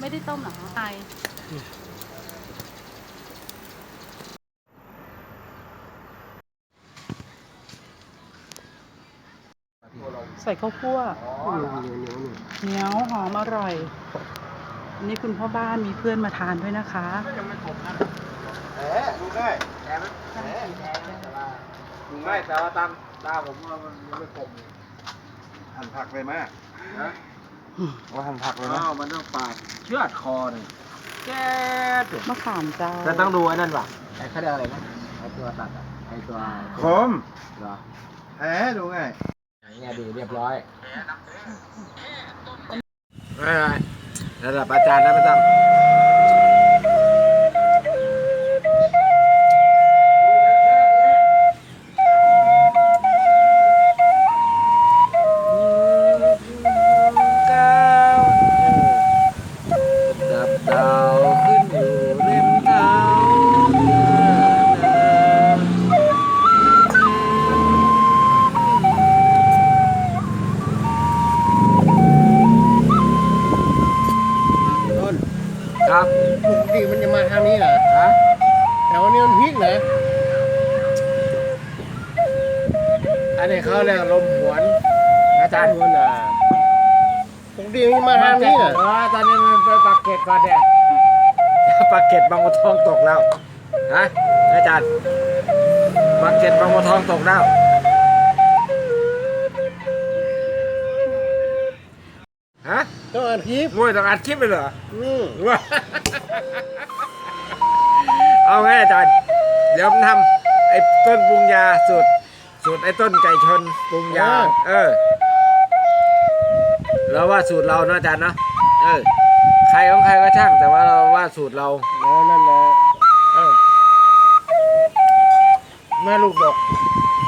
ไม่ได้ต้มหรอไอใส่ข้าวคั่วเหนียวหอมอร่อยอันนี้คุณพ่อบ้านมีเพื่อนมาทานด้วยนะคะแหมดูได้แหมแหมดูง่ายแต่ว่าตามตาผมว่ามันไม่คมหั่นผักเลยไหมนะ ว่าหั่นผักเลยไหมมันต้องปาดเชือดคอเลยแก๊ดมะขามเจ้าจะต้องดูไอ้นั่นป่ะไอ้เขาเรียกอะไรนะไอ้ตัวตัดอะไอ้ตัวคมเหรอแหมดูง่ายอย่างเงี้ยดีเรียบร้อยไม่ไม่ระดับอาจารย์นะไม่ต้อง เหรอเออตอนนี้มันไปปักเกร็ดก่อนเนี่ยปักเกร็ดบางบัวทองตกแล้วฮะอาจารย์ปักเกร็ดบางบัวทองตกแล้วฮะต้องอัดคลิปมวยต้องอัดคลิปเลยเหรออืมว้าเอาไงอาจารย์เดี๋ยวผมทำไอ้ต้นปรุงยาสูตรสูตรไอ้ต้นไก่ชนปรุงยา เออเราว่าสูตรเราเนอะอาจารย์เนาะเออใครของใครก็ช่าง แต่ว่าเราว่าสูตรเรา แล้วนั่นแหละเออแม่ลูกดกอุ้ย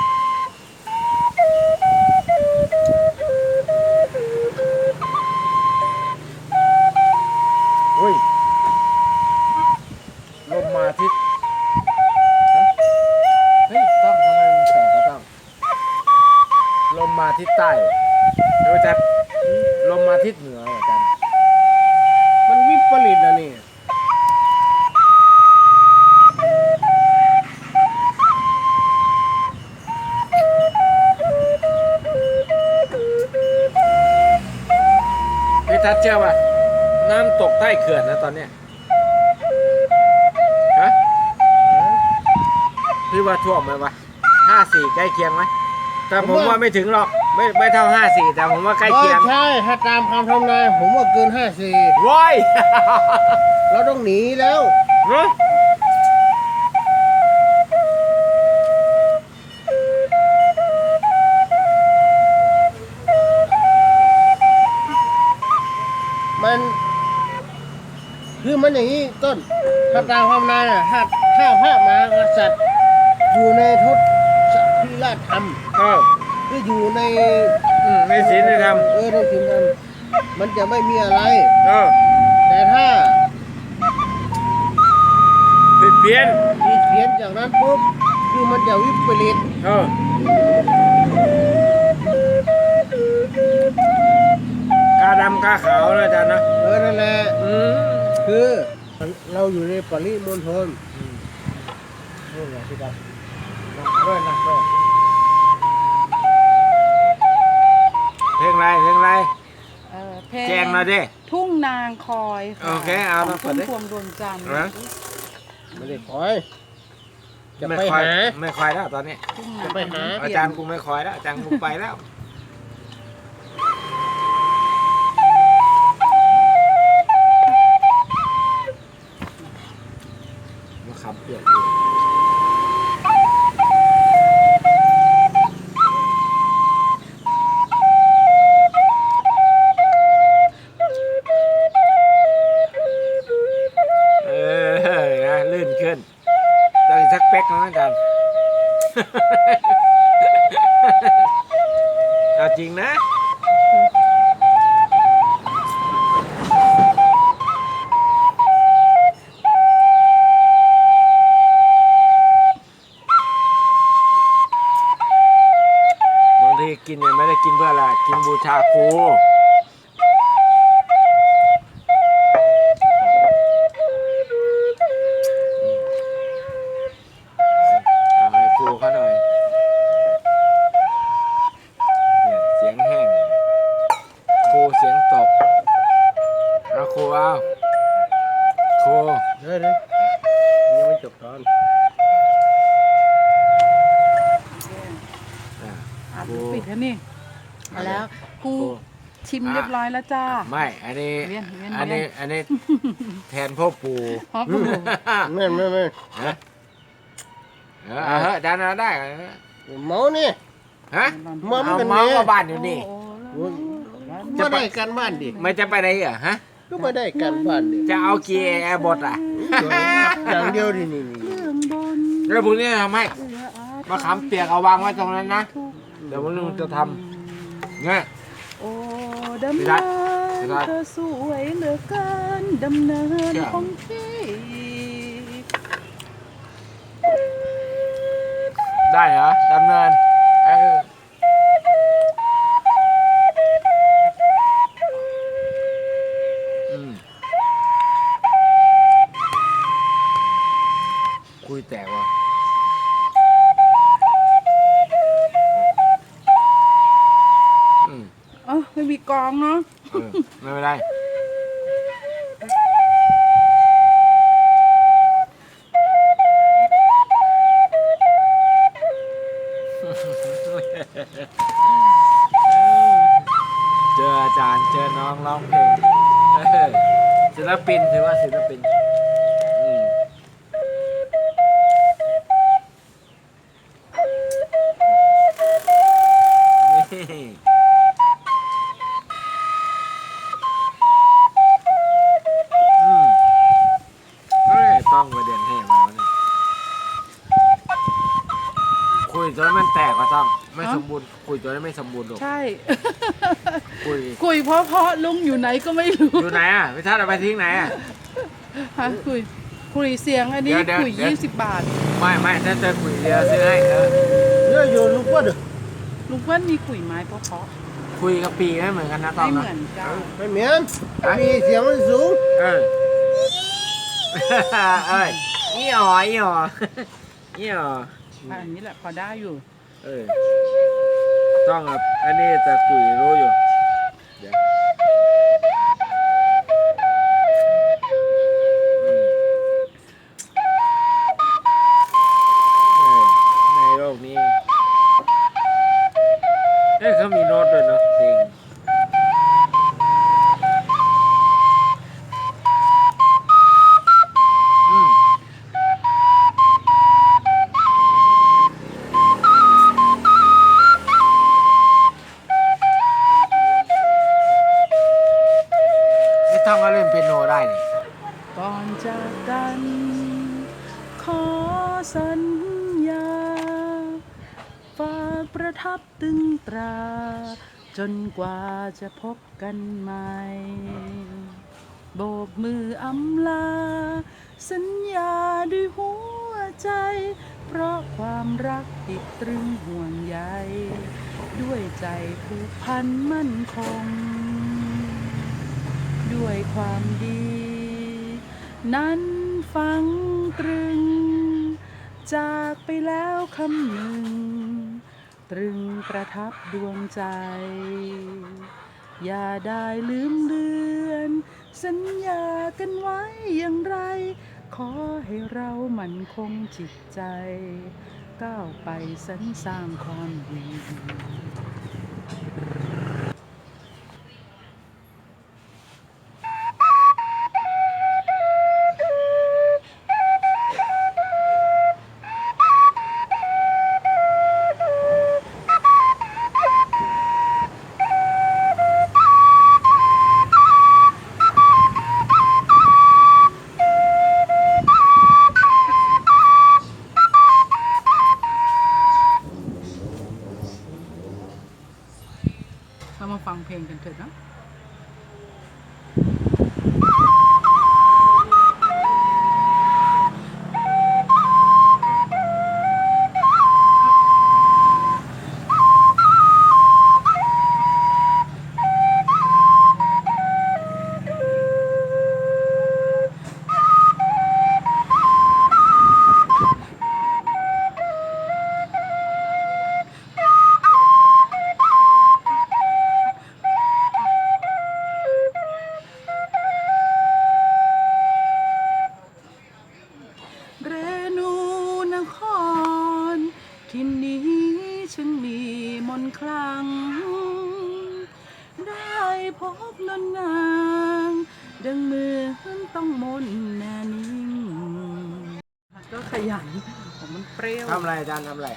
แต่ผมว่าไม่ถึงหรอกไม่ไม่เท่าห้าสี่แต่ผมว่าใกล้เคียงใช่ถ้าตามคำทำนายผมว่าเกินห้าสี่ว้ายเราต้องหนีแล้วเนอะมันคือมันอย่างนี้ต้นถ้าตามคำนายอะถ้าถ้าพระมหากษัตริย์อยู่ในทศ พิราชธรรมเออคืออยู่ในอืมในศีลในธรรมเออในศีลธรรมมันจะไม่มีอะไร เออแต่ถ้าผิดเพี้ยนมีเขียนจากนั้นปุ๊บคือมันจะวิปริตเออกาดำกาขาวนะอาจารย์นะเออนั่นแหละอืมคือเราอยู่ในปริมณฑลนี่แหละที่ครับ ด้วยนะด้วยเพลงอะไรเพลงอะไรเออเพลงแจงมาดิ ทุ่งนางคอยะโอเคเอาขมาองเปิพุ่ดมดิ พวงดวงจันทร์นะไม่ได้คอย จะไม่ไปคอยหา ไม่คอยแล้วตอนนี้ ทุ่งจะไปหา อาจารย์กูไม่คอยแล้วอาจารย์กูไปแล้ว เอาจริงนะ บางทีกินเนี่ยไม่ได้กินเพื่ออะไร กินบูชาครู รูเอาครูเดี๋ยวเดี๋ยวยังไม่จบตอนอะอะโอ้ปิดแล้วนี่เอาแล้วกูโอ้ชิมเรียบร้อยแล้วจ้า ไม่ อันนี้ เวียนเวียน อันนี้เวียนอันนี้แทนพ่อปู่ฮอปปูไม่ไม่ไม่ฮะเออเอาเถอะดันเอาได้เมานี่ฮะมัมเอากันเมาส์แน่มาบ้านอยู่นี่โอ้โหก็ได้การบ้านดิไม่จะไปไหนอะฮะ ก็มาได้การบ้านดิจะเอาเกียร์แอร์บดอะอย่างเดียวดินี่นี่เครื่องบนแล้วพรุ่งนี้ทำให้เอื้ออาทมะขามเปียกเอาวางไว้ตรงนั้นนะทุกเดี๋ยววันนึงจะทำเนี่ยโอ้ดำพี่เนิรัฐพี่นรัฐเธอสวยเหลือเกินดำเนินเชื่อของพี่ได้เหรอดำเนิน ยแตกว่ะอืมเอ้าไม่มีกองเนาะเออไม่เป็นไร เจออาจารย์เจอน้องร้องเพลงเออศิลปินถือว่าศิลปิน คุยจนไม่สมบูรณ์หรอกใช่ คุย คุยเพราะเพราะลุงอยู่ไหนก็ไม่รู้อยู่ไหนอะพี่ทัศน์เอาไปทิ้งไหนอะฮะคุยคุยเสียงอันนี้เดี๋ยวเดี๋ยวคุยเดี๋ยว ยี่สิบบาท ไม่ไม่ถ้าเจอคุยเดียวซื้อให้เออเยอะอยู่ลูกว่าเด้อลุงเพื่อนมีคุยไม้เพราะเพราะคุยกับปีไม่เหมือนกันนะตอไม่นเหนะมือนกันไม่เหมือนมีเสียงมันสูงเออเอ้ยอีอ๋ออีอ๋ออีอ๋ออันนี้แหละพอได้อยู่ เออ ต้องครับ อันนี้จะคุยรู้อยู่ สัญญา ฝากประทับตึงตรา จนกว่าจะพบกันใหม่ โบกมืออำลา สัญญาด้วยหัวใจ เพราะความรักติดตรึงห่วงใย ด้วยใจผูกพันมั่นคง ด้วยความดี นั้นฝังตรึง จากไปแล้วคำหนึ่ง ตรึงประทับดวงใจ อย่าได้ลืมเลือน สัญญากันไว้อย่างไร ขอให้เรามั่นคงจิตใจ ก้าวไปสรรสร้างความดี เรามาฟังเพลงกันเถอะนะ มนคลัง ได้พบนนนาง ดังมือนต้องมนแน่นิ่งก็ขยันผมมันเปรี้ยวทำไรอาจารย์ทำไร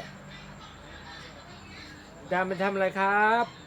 อาจารย์ไปทำอะไรครับ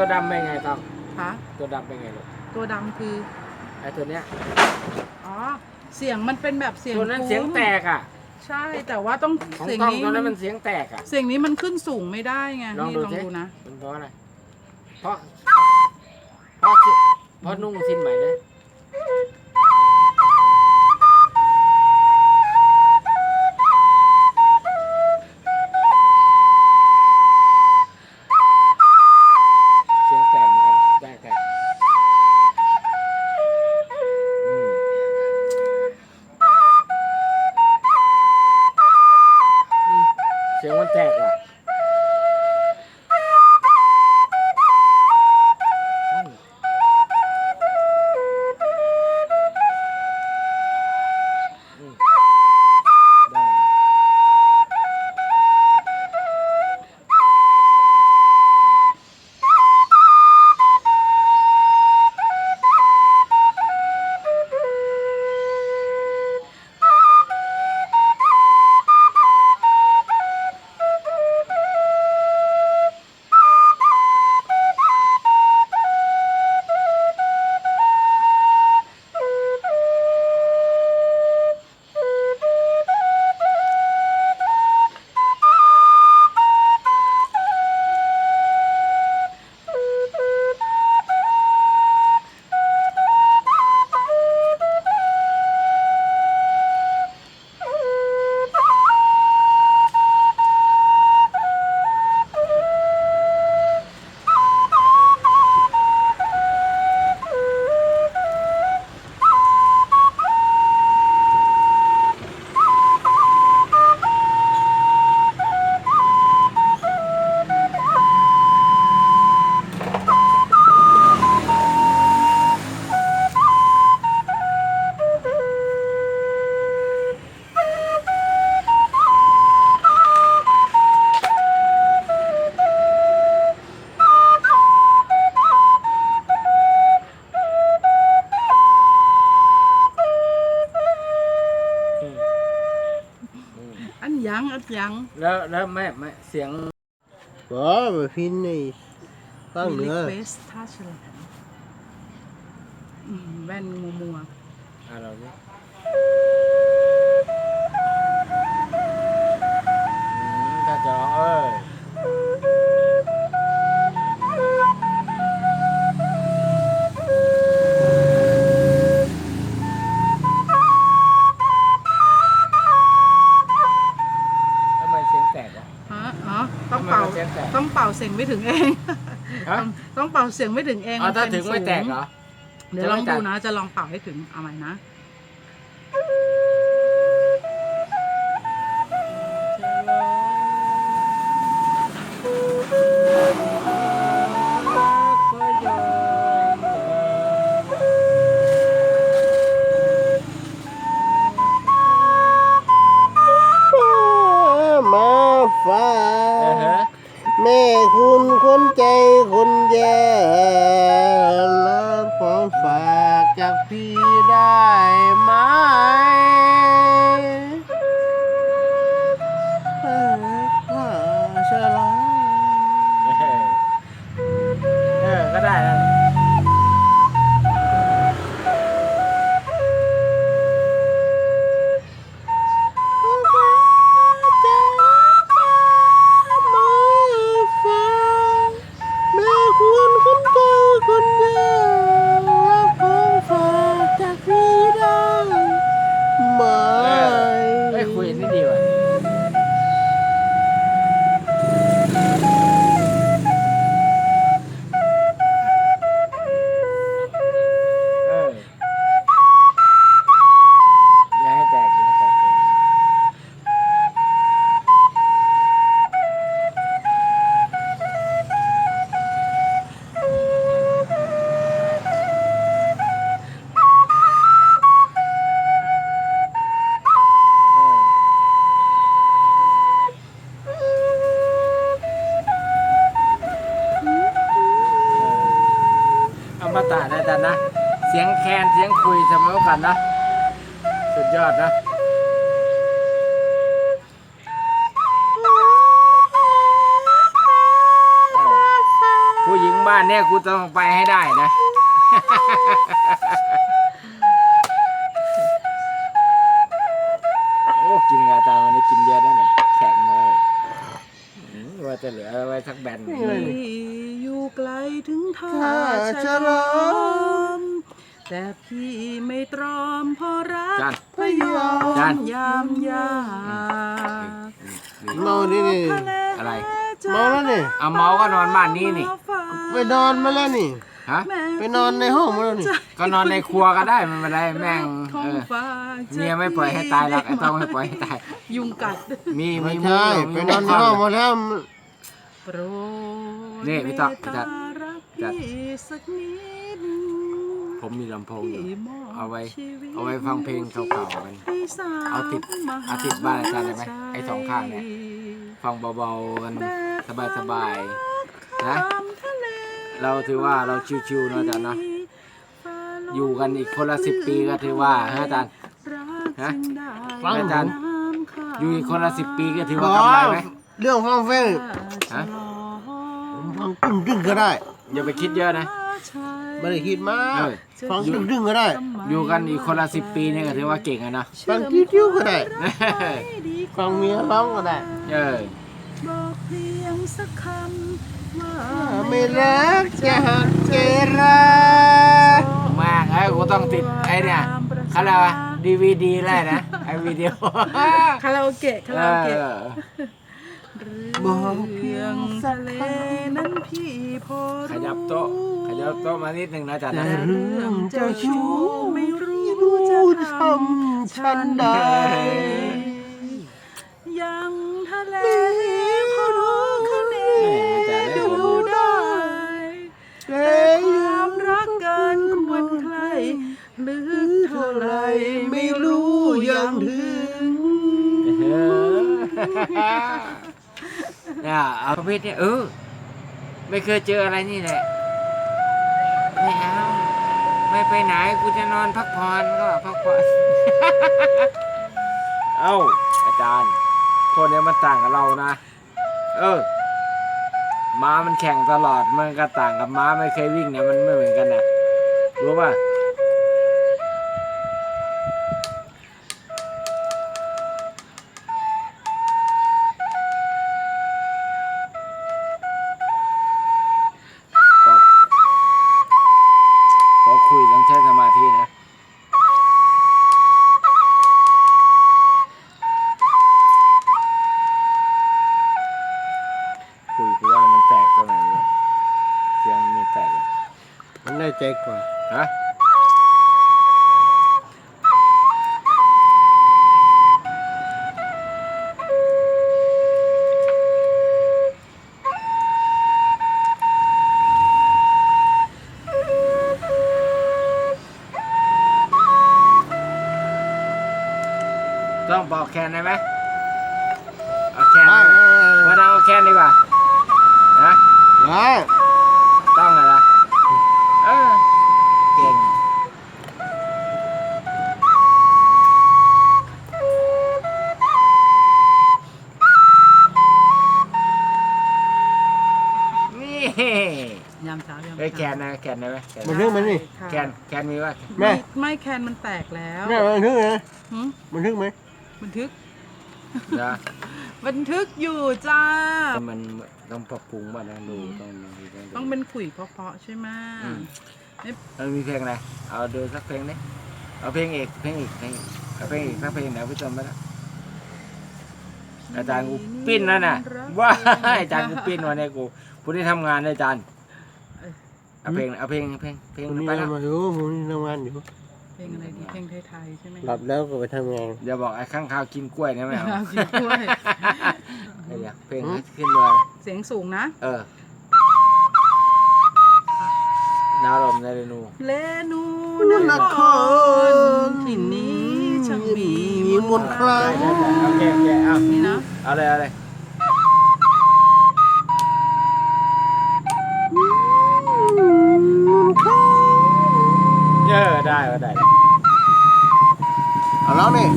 ตัวดำเป็นไงต้องคะตัวดำเป็นไงลูกตัวดำคือ ไอตัวเนี้ยอ๋อ เสียงมันเป็นแบบเสียงตัวนั้นทุ้มเสียงแตกอะ ใช่ แต่ว่าต้องของเสียงต้องนี้ตัวนั้นมัมันนเสียงแตกอะ เสียงนี้มันขึ้นสูงไม่ได้ไงลองนี่ดูลองสิดูนะ มันเพราะอะไร เพราะ เพราะสิเพราะนุ่งสิ้นใหม่นะเเสียงมันแตกว่ะ ยังอันยังแล้วแล้วแม่แม่เสียง Đó, mà phim này มี Tăng รี nữa เควสท่าเฉลยอืมแว่นมัวมัวอะเราเนี่ย สียงไม่ถึงเอง ฮะต้องต้องเป่าเสียงไม่ถึงเองอ๋อถ้าเป็นถึงไม่แตกเหรอ เดี๋ยวลองจะดูไม่แตกนะ จะลองเป่าให้ถึง เอาใหม่นะ จาันนะ สุดยอดนะผู้หญิงบ้านเนี่ยกูต้องไปให้ได้นะ เอาเมาก็นอนบ้านนี้นี่ ไปนอนมาแล้วนี่ ฮะ ไปนอนในห้องมาแล้วนี่ ก็นอนในครัวก็ได้ไม่เป็นไรแม่งท้อเองอฟ้าเมียไม่ปล่อยให้ตายหรอกไอ้ต้องไม่ปล่อยให้ตาย ยุงกัดมีไม่มีใช่มุ้งไปยู่นอนในมีห้องมุ้มาแล้ว โปรดนี่พี่ต๊อกพี่ต๊อก เมตตารักจัดพี่สักนิดผมมีลำโพงอยู่ พี่มบเอาไว้ชีวิตเอาไว้ฟังเพลงเก่าๆกันให้สวเอาติดมหเอาติดบ้านอาจารย์ได้ไหมไอ้สองข้างเนี่ย ฟังเบาๆกันแบบ สบายๆนะข้ามทะเลเราถือว่าเราชิวๆเนอะอาจารย์เนอะฟ้าลมอยู่กันอีกคนละสิบปีก็ถือว่าฮะอาจารย์รักฮะจึงได้ฟังอาจารย์น้ำข้าวอยู่อีกคนละสิบปีก็ถือบว่าอกกำไรไหมเรื่องฟังเพลงฮะผมฟังตึ้งตึ้งๆก็ได้อย่าไปคิดเยอะนะไม่ได้คิดมากเออฟังตึ้งตึ้งๆก็ได้ อยู่กันอีกคนละสิบปีเนี่ยก็ถือว่าเก่งอะนะฟังติ้วๆก็ได้ฟังเมียร้องก็ได้เออ บอกเพียงสักคำว่าไม่รักจะหักเจรามากไอ้ยกูต้องติดไอ้เนี่ยเขาเรียกว่าดีวีดีเลยนะไอ้วิดีโอคาราโอเกะคาราโอเกะเออเรื่องทะเลนั้นพี่พอรู้ขยับโต๊ะขยับโต๊ะมานิดหนึ่งนะอาจารย์แต่นะเรื่องเจ้าชู้ไม่รู้รู้จะจะททำฉันได้ำยังทะเลพอรู้คะเน แม่อาจารย์ได้ผม รู้ อยู่ ได้ แต่ ความรักเกินควรใคร ลึกเท่าไรไม่รู้ยังถึงเออเนี่ยเอาประเภทเนี่ยเออไม่เคยเจออะไรนี่แหละ ไม่เอา ไม่ไปไหนกูจะนอนพักผ่อนก็พักผ่อนเอ้าอาจารย์พวกเนี้ยมันต่างกับเรานะ เออม้ามันแข่งตลอดมันก็ต่างกับม้าไม่เคยวิ่งเนี่ยมันไม่เหมือนกันนะรู้ป่ะ มันได้ใจกว่าฮะต้องบอกแคนได้ไหมเอาแคนได้ไหมวันเอาแคนดีกว่านะไยามเช้ายามเฮ้ยเช้าแคนนะแคนได้ไหมแคนมันนึกมันนี่ ค่ะแคนแคนมีว่าแม่ ไม่ไม่แคนมันแตกแล้วแม่มันทึกนะหึมันทึกไหมบันทึก นะ บันทึกอยู่จ้า มันต้องปรับปรุงบ้างนะดูต้องดูต้องดูต้องเป็นขุยเพราะๆใช่ไหมอืมมันมีเพลงอะไรเอาดูสักเพลงดิเอาเพลงเอกเพลงอีกเพลงอีกเอาเพลงอีกสักเพลงเดี๋ยวพี่จำไปแล้วอาจารย์กูปิ้นแล้วน่ะว้าอาจารย์กูปิ้นวันนี้กูผู้ที่ทำงานนะอาจารย์ เอาเพลงเอาเพลงเพลงเพลงผมนี่ไปแล้วทำงานอยู่ผมนี่ทำงานอยู่เพลงอะไรดีเพลงไทยๆใช่ไหมหลับแล้วก็ไปทำงานอย่าบอกไอ้ข้างข้าวกินกล้วยนะไม่เอาเอากินกล้วยเดี๋ยวเพลงให้ขึ้นมาเสียงสูงนะ เออดาวลมในเรนูเลนูนนคครรที่นี้ช่างมีมีมนต์คลาได้ได้ได้โอเคโอเคเอานี่นะเอาเลยเอาเลย เออได้ก็ได้เอาแล้วนี่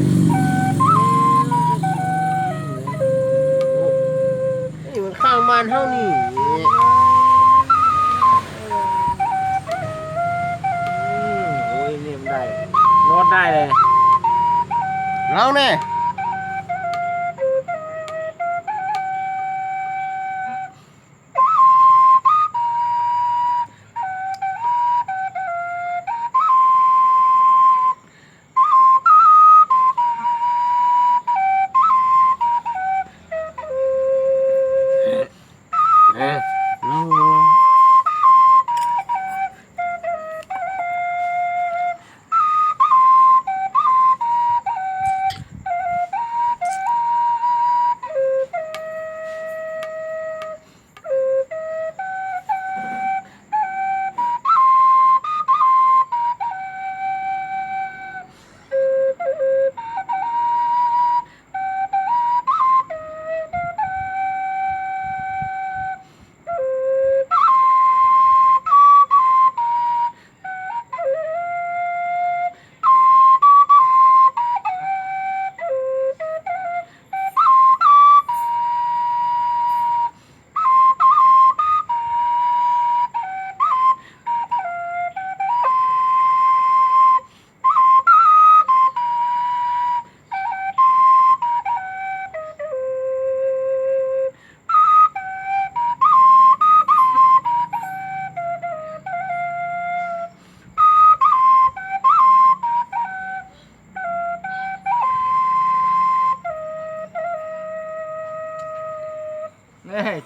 นี่มันข้างบ้านเท่านี้โอ้ยเนี่ยมันได้โน้ได้เลยแล้วนี่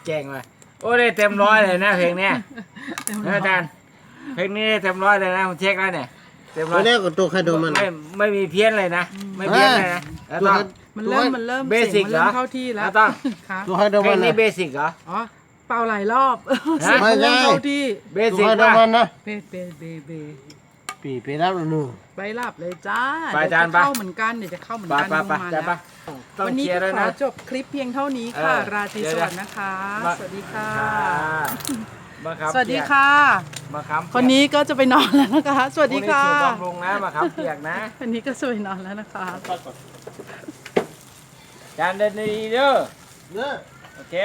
เอ้ยเก่งว่ะโอ้ได้เต็มร้อยเลยนะเพลงเนี้ยเต็มนะร้อยอาจารย์เพลงนี้ได้เต็มร้อยเลยนะผมเช็คแล้วเนี่ยเต็มร้อไม่ยได้ก็ตัวใครตัวมัน ไม่ไม่มีเพี้ยนเลยนะไม่เพี้ยนเลยนะแล้วต้อง มันเริ่มมันเริ่มเบสิกสียงมันเริ่มเหรอเข้าที่แล้วแล้วต้องค่ะตัวใครตัวเพลมังนนี้นะ เบสิกเหรอ อ๋อเป่าหลายรอบเสียงไม่มันเริ่มใช่ เข้าที่เบตัวสิกใครตัวป่ะมันนะเบเบเบเบ ปีไปรับแล้วหนูไปหลับเลยจ้าไปเดี๋ยวจานจะปะเข้าเหมือนกันเดี๋ยวจะเข้าเหมือนไปกันไปไปลงมาจานแล้ปะวต้องวันนี้เคลียร์ก็ด้วยขอนะจบคลิปเพียงเท่านี้ค่ะ เออราตรีเดี๋สยววัสดิ์นะคะมาสวัสดีค่ะมะขามสวัสดีเปียกค่ะมะขามเปียกคนนี้ก็จะไปนอนแล้วนะคะ สวัสดีค่ะพรุ่งนี้สูตรบำรุงนะมะขามเปียกนะวันนี้ก็จะไปนอนแล้วนะคะจานเดินดีๆเด้อเด้อ โอเค